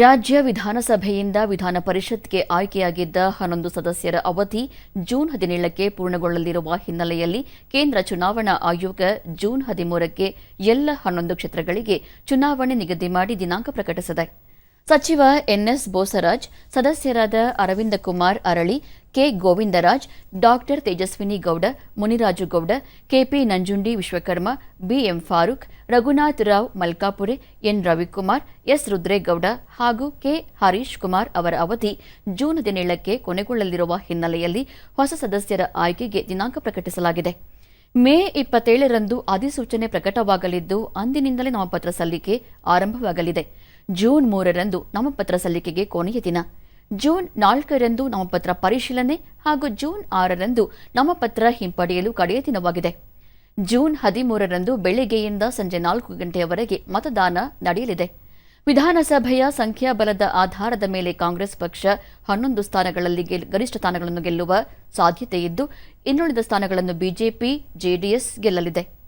ರಾಜ್ಯ ವಿಧಾನಸಭೆಯಿಂದ ವಿಧಾನ ಪರಿಷತ್ಗೆ ಆಯ್ಕೆಯಾಗಿದ್ದ ಹನ್ನೊಂದು ಸದಸ್ಯರ ಅವಧಿ ಜೂನ್ ಹದಿನೇಳಕ್ಕೆ ಪೂರ್ಣಗೊಳ್ಳಲಿರುವ ಹಿನ್ನೆಲೆಯಲ್ಲಿ ಕೇಂದ್ರ ಚುನಾವಣಾ ಆಯೋಗ ಜೂನ್ ಹದಿಮೂರಕ್ಕೆ ಎಲ್ಲ ಹನ್ನೊಂದು ಕ್ಷೇತ್ರಗಳಿಗೆ ಚುನಾವಣೆ ನಿಗದಿ ಮಾಡಿ ದಿನಾಂಕ ಪ್ರಕಟಿಸಿದೆ. ಸಚಿವ ಎನ್ಎಸ್ ಬೋಸರಾಜ್, ಸದಸ್ಯರಾದ Aravind Kumar Arali K Govindraj, doctor Tejaswini Gowda, Muniraju Gowda, KP Nanjundi Vishwakarma, BM Farooq, Raghunath Rao Malkapure, N Ravikumar, S Rudregowda ಹಾಗೂ ಕೆ ಹರೀಶ್ ಕುಮಾರ್ ಅವರ ಅವಧಿ ಜೂನ್ ಹದಿನೇಳಕ್ಕೆ ಕೊನೆಗೊಳ್ಳಲಿರುವ ಹಿನ್ನೆಲೆಯಲ್ಲಿ ಹೊಸ ಸದಸ್ಯರ ಆಯ್ಕೆಗೆ ದಿನಾಂಕ ಪ್ರಕಟಿಸಲಾಗಿದೆ. ಮೇ ಇಪ್ಪತ್ತೇಳರಂದು ಅಧಿಸೂಚನೆ ಪ್ರಕಟವಾಗಲಿದ್ದು, ಅಂದಿನಿಂದಲೇ ನಾಮಪತ್ರ ಸಲ್ಲಿಕೆ ಆರಂಭವಾಗಲಿದೆ. ಜೂನ್ ಮೂರರಂದು ನಾಮಪತ್ರ ಸಲ್ಲಿಕೆಗೆ ಕೊನೆಯ ದಿನ. ಜೂನ್ ನಾಲ್ಕರಂದು ನಾಮಪತ್ರ ಪರಿಶೀಲನೆ ಹಾಗೂ ಜೂನ್ ಆರರಂದು ನಾಮಪತ್ರ ಹಿಂಪಡೆಯಲು ಕಡೆಯ ದಿನವಾಗಿದೆ. ಜೂನ್ ಹದಿಮೂರರಂದು ಬೆಳಿಗ್ಗೆಯಿಂದ ಸಂಜೆ ನಾಲ್ಕು ಗಂಟೆಯವರೆಗೆ ಮತದಾನ ನಡೆಯಲಿದೆ. ವಿಧಾನಸಭೆಯ ಸಂಖ್ಯಾಬಲದ ಆಧಾರದ ಮೇಲೆ ಕಾಂಗ್ರೆಸ್ ಪಕ್ಷ ಹನ್ನೊಂದು ಸ್ಥಾನಗಳಲ್ಲಿ ಗರಿಷ್ಠ ಸ್ಥಾನಗಳನ್ನು ಗೆಲ್ಲುವ ಸಾಧ್ಯತೆಯಿದ್ದು, ಇನ್ನುಳಿದ ಸ್ಥಾನಗಳನ್ನು ಬಿಜೆಪಿ, ಜೆಡಿಎಸ್ ಗೆಲ್ಲಲಿದೆ.